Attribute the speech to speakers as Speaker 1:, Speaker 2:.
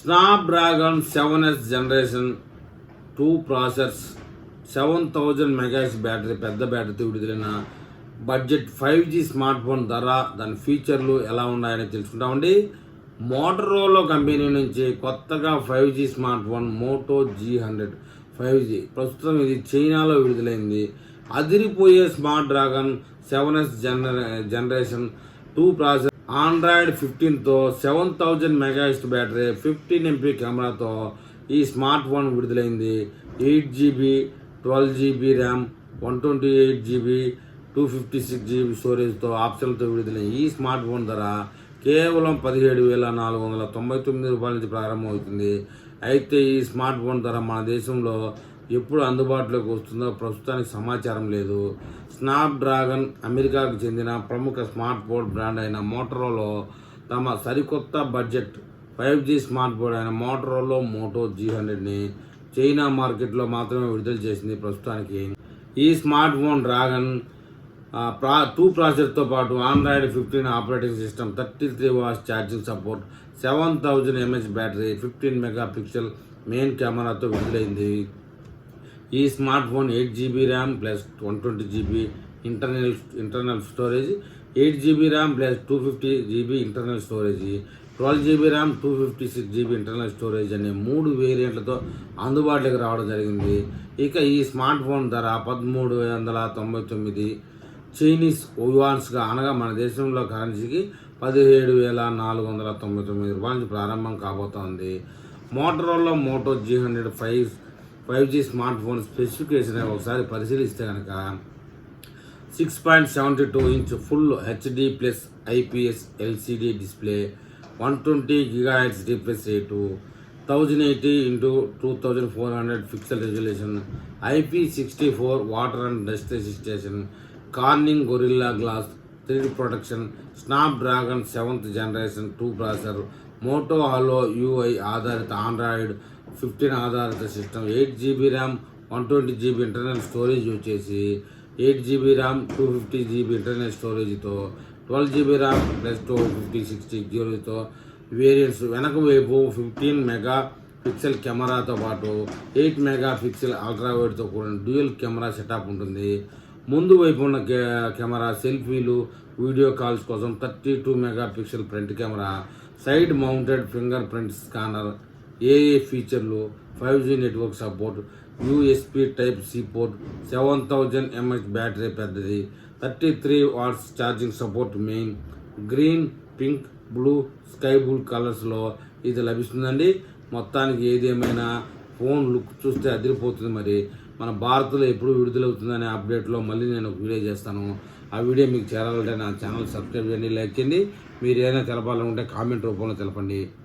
Speaker 1: Snapdragon seven S generation two process seven thousand మెగాస్ battery పెద్ద బ్యాటరీతో విడుదలైన budget five G smart phone ధర దాని ఫీచర్లు ఎలా ఉన్నాయని తెలుసుకుంటామండి. మోటరోలో కంపెనీ నుంచి కొత్తగా five G smartphone Moto G hundred five G ప్రస్తుతం ఇది చైనాలో విడుదలైంది. అదిరిపోయే Snapdragon seven S genera generation two process android ఫిఫ్టీన్తో seven thousand మెగాహిస్ట్ బ్యాటరీ ఫిఫ్టీన్ ఎంపీ కెమెరాతో ఈ స్మార్ట్ ఫోన్ విడుదలైంది. Eight GB twelve GB RAM one twenty eight GB two fifty six GB స్టోరేజ్తో ఆప్షన్లతో విడుదలైన ఈ స్మార్ట్ ఫోన్ ధర కేవలం పదిహేడు వేల నాలుగు వందల తొంభై తొమ్మిది రూపాయల నుంచి ప్రారంభమవుతుంది. అయితే ఈ స్మార్ట్ ఫోన్ ధర మన దేశంలో ఎప్పుడు అందుబాటులోకి వస్తుందో ప్రస్తుతానికి సమాచారం లేదు. స్నాప్ డ్రాగన్ అమెరికాకు చెందిన ప్రముఖ స్మార్ట్ ఫోన్ బ్రాండ్ అయిన మోటరోలో తమ సరికొత్త budget five G smart phone అయిన మోటరోలో మోటో జీ హండ్రెడ్ని చైనా మార్కెట్లో మాత్రమే విడుదల చేసింది ప్రస్తుతానికి. ఈ స్మార్ట్ ఫోన్ డ్రాగన్ ప్రా టూ ప్రాసెసర్తో పాటు Android fifteen operating system thirty three watts charging support seven thousand mAh battery fifteen mega pixel main కెమెరాతో విడుదలైంది. ఈ smart phone eight GB RAM plus one twenty GB internal internal storage eight GB RAM plus two fifty GB internal storage twelve GB RAM two fifty six GB internal storage అనే మూడు వేరియంట్లతో అందుబాటులోకి రావడం జరిగింది. ఇక ఈ స్మార్ట్ ఫోన్ ధర పదమూడు వందల తొంభై తొమ్మిది చైనీస్ యువాన్స్గా అనగా మన దేశంలో కరెన్సీకి పదిహేడు వేల నాలుగు వందల తొంభై తొమ్మిది రూపాయల నుంచి ప్రారంభం కాబోతోంది. Motorola Moto G hundred five five G smartphone specification ఒకసారి పరిశీలిస్తే కనుక six point seventy two inch full HD plus IPS LCD display one twenty గిగాహెచ్ refresh rate thousand eighty into two thousand four hundred pixels resolution IP sixty four water and dust resistance Corning Gorilla Glass three protection Snapdragon seventh generation two processor Moto hello UI ఆధారిత Android fifteen ఆధారిత system eight GB RAM one twenty GB internal storage వచ్చేసి eight GB RAM two fifty GB internal స్టోరేజ్తో twelve GB RAM plus two fifty sixty జీరోతో variants వెనక వైపు fifteen mega pixel కెమెరాతో పాటు eight mega pixel ultra వైడ్తో కూడిన dual camera setup ఉంటుంది. ముందు వైపు ఉన్న కె- కెమెరా సెల్ఫీలు వీడియో కాల్స్ కోసం thirty two megapixel front camera side mounted fingerprint scanner ఏఏ ఫీచర్లు five G network support USB type C port seven thousand M battery battery thirty three watts charging support main green pink blue sky blue కలర్స్లో ఇది లభిస్తుందండి. మొత్తానికి ఏదేమైనా phone look చూస్తే అదిరిపోతుంది మరి. మన భారత్లో ఎప్పుడు విడుదలవుతుందనే అప్డేట్లో మళ్ళీ నేను ఒక వీడియో చేస్తాను. ఆ వీడియో మీకు చేరాలంటే నా ఛానల్ సబ్స్క్రైబ్ చేయండి లైక్ చేయండి. మీరు ఏదైనా తెలపాలనుకుంటే కామెంట్ రూపంలో తెలపండి.